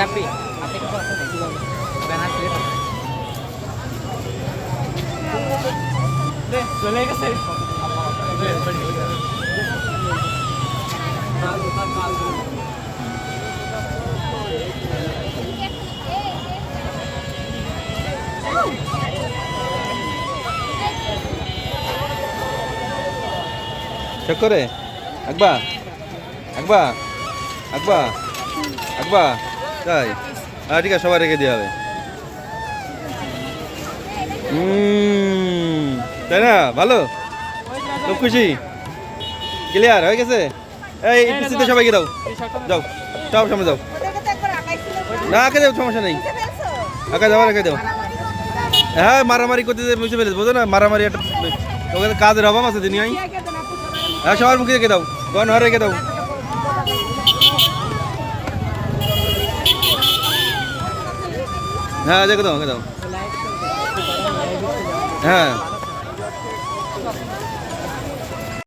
রাব্বি আপনি কি করছেন ব্যানার দিয়ে চলে গেছে। চেক করে। আকবা। আকবা। আকবা। আকবা। তাই? হ্যাঁ ঠিক আছে, সবাই রেখে দেওয়া হবে। তাই না? ভালো? খুব খুশি? ক্লিয়ার হয়ে গেছে? এই সবাইকে দাও। যাও সব সামনে যাও। না, আঁকে দাও সমস্যা নেই। আঁকা যাও রেখে দাও হ্যাঁ মারামারি করতে বুঝতে পেরেছি, বুঝো না? মারামারি একটা কাজের অভাব আছে দিনই হ্যাঁ সবার মুখে রেখে দাও। কোন হরে রেখে দাও। হ্যাঁ দেখে দাও দেখে দাও। হ্যাঁ।